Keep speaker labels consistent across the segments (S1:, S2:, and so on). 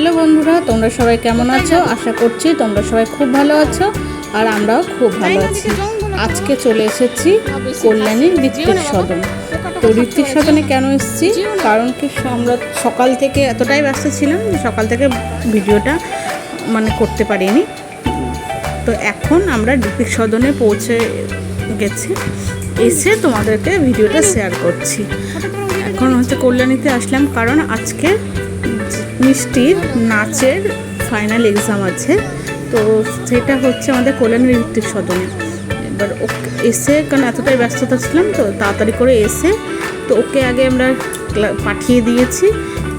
S1: Hello বন্ধুরা তোমরা সবাই কেমন আছো? আশা করছি তোমরা সবাই খুব ভালো আছো আর আমরাও খুব ভালো আছি। আজকে চলে এসেছি কল্যাণীর ঋত্বিক সদন। তো ঋত্বিক সদনে কেন এসেছি? কারণ কি আমরা সকাল থেকে এতটাই ব্যস্ত ছিলাম যে সকাল থেকে ভিডিওটা মানে করতে পারিনি। তো এখন আমরা ঋত্বিক সদনে পৌঁছে গেছি। এসে তোমাদেরকে ভিডিওটা শেয়ার করছি। এখন হচ্ছে কল্যাণীতে আসলাম কারণ আজকে মিষ্টির নাচের ফাইনাল এক্সাম আছে। তো সেটা হচ্ছে আমাদের কল্যাণী ঋত্বিক সদনে। এবার ওকে এসে, কারণ এতটাই ব্যস্ততা ছিলাম তো, তাড়াতাড়ি করে এসে তো ওকে আগে আমরা পাঠিয়ে দিয়েছি।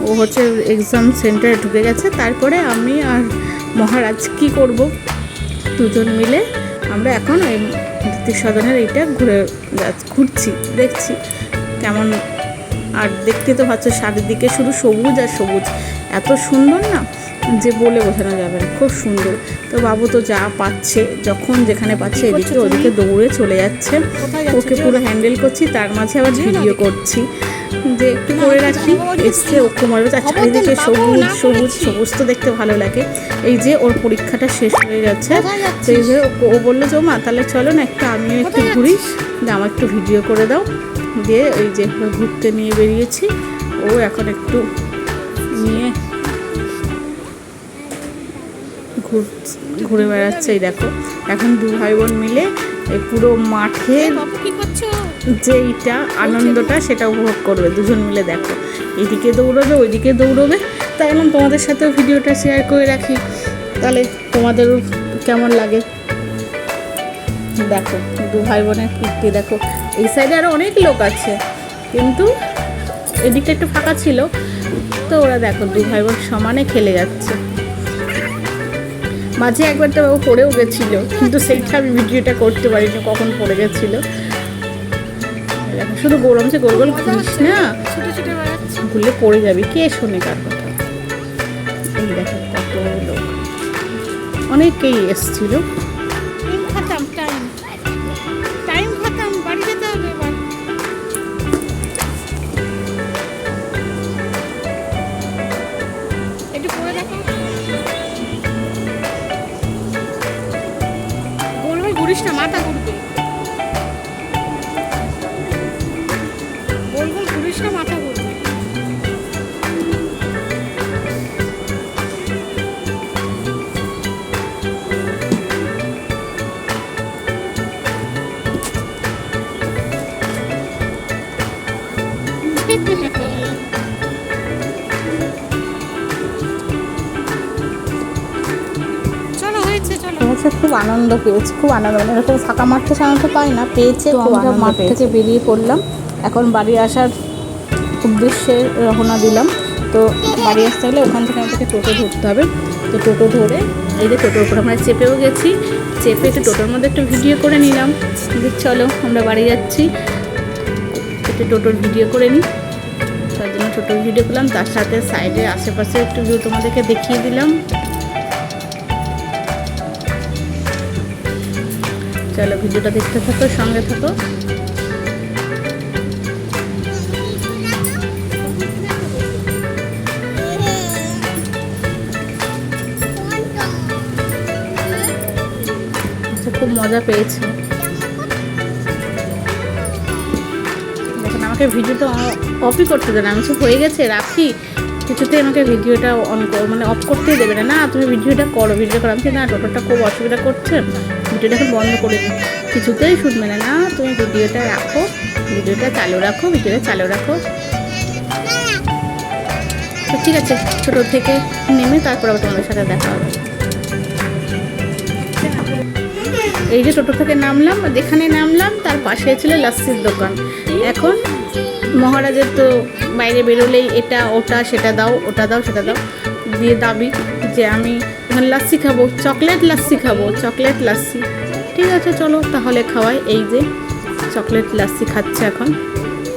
S1: ও হচ্ছে এক্সাম সেন্টারে ঢুকে গেছে। তারপরে আমি আর মহারাজ কি করব? দুজন মিলে আমরা এখন এই ঋত্বিক সদনের এইটা ঘুরে ঘুরছি, দেখছি কেমন। আর দেখতে তো পাচ্ছ, চারিদিকে শুধু সবুজ আর সবুজ। এত সুন্দর না যে বলে বোঝানো যাবে না খুব সুন্দর। তো বাবু তো যা পাচ্ছে যখন যেখানে পাচ্ছে এদিকে ওদিকে দৌড়ে চলে যাচ্ছে। ওকে পুরো হ্যান্ডেল করছি তার মাঝে আবার ভিডিও করছি। যে একটু করে রাখি এসছে ওকে মারবে। আর চারিদিকে সবুজ সবুজ সবুজ তো দেখতে ভালো লাগে। এই যে ওর পরীক্ষাটা শেষ হয়ে যাচ্ছে। তো এই যে ও- ও বলল যে মা তাহলে চলো না একটু আমিও একটু ঘুরি। যে আমার একটু ভিডিও করে দাও। দিয়ে এই যে ঘুরতে নিয়ে বেরিয়েছি। ও এখন একটু নিয়ে ঘুরে বেড়াচ্ছে এই দেখো। এখন দু ভাই বোন মিলে এই পুরো মাঠের
S2: কি করছ?
S1: যে এইটা আনন্দটা সেটা উপভোগ করবে দুজন মিলে দেখো। এদিকে দৌড়বে ওইদিকে দৌড়বে। তাই এখন তোমাদের সাথেও ভিডিওটা শেয়ার করে রাখি। তাহলে তোমাদেরও কেমন লাগে? দেখো দু ভাই বোনের কীর্তি দেখো। এই সাইডে আরও অনেক লোক আছে কিন্তু এদিকটা একটু ফাঁকা ছিল। তো ওরা দেখো দু ভাই বোন সমানে খেলে যাচ্ছে। মাঝে একবার তো পড়েও গেছিল, কিন্তু সেইটা আমি ভিডিওটা করতে পারিনি কখন পড়ে গেছিল। শুধু গরম যে গোল গোল ঘুরিস না, ঘুরলে পড়ে যাবি। কে শোনে কার কথা? এই দেখো, কত লোক। অনেকেই এসছিল।
S2: গোল না মাথা ঘুরবে। গোল গোল না মাথা
S1: খুব আনন্দ পেয়েছি খুব আনন্দ মানে এরকম ফাঁকা মাঠ তো সাধারণত পাই না পেয়েছে
S2: আমরা মাঠ
S1: থেকে বেরিয়ে পড়লাম। এখন বাড়ি আসার উদ্দেশ্যে রওনা দিলাম। তো বাড়ি আসতে হলে ওখান থেকে আমাদেরকে টোটো ধরতে হবে। তো টোটো ধরে এই যে টোটোর উপর আমরা চেপেও গেছি। চেপে একটু টোটোর মধ্যে একটু ভিডিও করে নিলাম। চলো আমরা বাড়ি যাচ্ছি। একটু টোটোর ভিডিও করে নিই। তার জন্য টোটোর ভিডিও করলাম। তার সাথে সাইডে আশেপাশে একটু ভিউ তোমাদেরকে দেখিয়ে দিলাম। চলো ভিডিওটা দেখতে থাকো সঙ্গে থাকো। আচ্ছা, খুব মজা পেয়েছি। দেখুন আমাকে ভিডিওটা অফই করতে দেন আমি হয়ে গেছে রাখি। কিছুতেই আমাকে ভিডিওটা অন মানে অফ করতেই দেবে না। না তুমি ভিডিওটা করো ভিডিও করো আমি না টোটোটা খুব অসুবিধা করছে। ভিডিওটা এখন বন্ধ করে দিই। কিছুতেই শুনবে না না, তুমি ভিডিওটা রাখো, ভিডিওটা চালু রাখো, ভিডিওটা চালু রাখো। তো ঠিক আছে, ছোটো থেকে নেমে তারপর আবার তোমাদের সাথে দেখা হবে। এই যে টোটো থেকে নামলাম যেখানে নামলাম, তার পাশে ছিল লাস্সির দোকান। এখন মহারাজের তো বাইরে বেরোলেই এটা, ওটা, সেটা দাও, ওটা দাও, সেটা দাও। দিয়ে দাবি যে আমি এখন লাস্সি খাব চকলেট লাস্সি খাব চকলেট লাস্সি ঠিক আছে চলো তাহলে খাওয়াই। এই যে চকলেট লাস্সি খাচ্ছে এখন।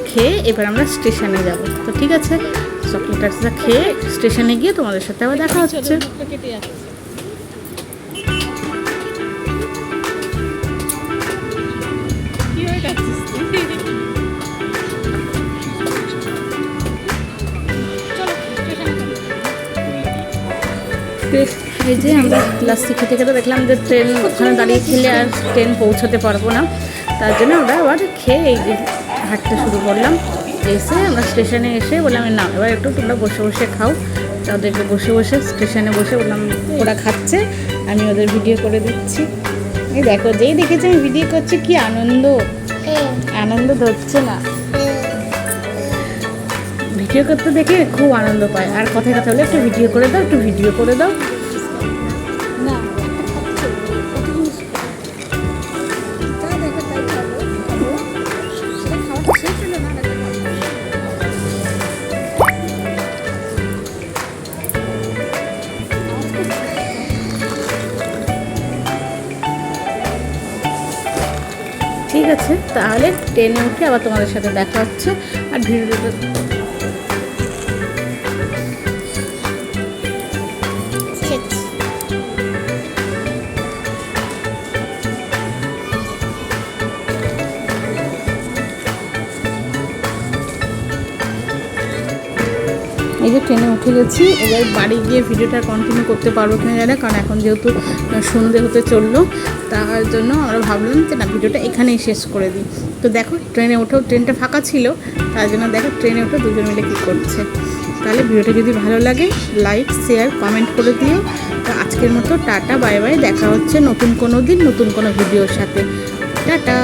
S1: খেয়ে এবার আমরা স্টেশনে যাব। তো ঠিক আছে চকলেট লাস্সিটা খেয়ে স্টেশনে গিয়ে তোমাদের সাথে আবার দেখা হচ্ছে।
S2: কেটে
S1: এই যে আমরা লাস্টি খেতে খেতে দেখলাম যে ট্রেন ওখানে দাঁড়িয়ে খেলে আর ট্রেন পৌঁছাতে পারব না। তার জন্য আমরা আবার খেয়ে এই যে হাঁটতে শুরু করলাম। এসে আমরা স্টেশনে এসে বললাম, না, এবার একটু তোমরা বসে বসে খাও। তাদেরকে বসে বসে স্টেশনে বসে বললাম, ওরা খাচ্ছে, আমি ওদের ভিডিও করে দিচ্ছি। এই দেখো, যেই দেখেছি আমি ভিডিও করছি, কি আনন্দ। আনন্দ ধরছে না। ভিডিও করতে দেখে খুব আনন্দ পায়। আর কথায় কথা হলে একটু ভিডিও করে দাও, একটু ভিডিও করে দাও। ঠিক আছে তাহলে ট্রেনে উঠে আবার তোমাদের সাথে দেখা হচ্ছে। আর ভিডিওটা ট্রেনে উঠে গেছি। এবার বাড়ি গিয়ে ভিডিওটা কন্টিনিউ করতে পারব কিনা জানে কারণ এখন যেহেতু সন্ধে হতে চলল, তার জন্য আমরা ভাবলাম যে না, ভিডিওটা এখানেই শেষ করে দিই। তো দেখো, ট্রেনে উঠেও ট্রেনটা ফাঁকা ছিল, তার জন্য দেখো ট্রেনে উঠে দুজন মিলে কী করছে। তাহলে ভিডিওটা যদি ভালো লাগে লাইক শেয়ার কমেন্ট করে দিও। তো আজকের মতো টাটা বাই বাই দেখা হচ্ছে নতুন কোনো দিন, নতুন কোনো ভিডিওর সাথে। টাটা!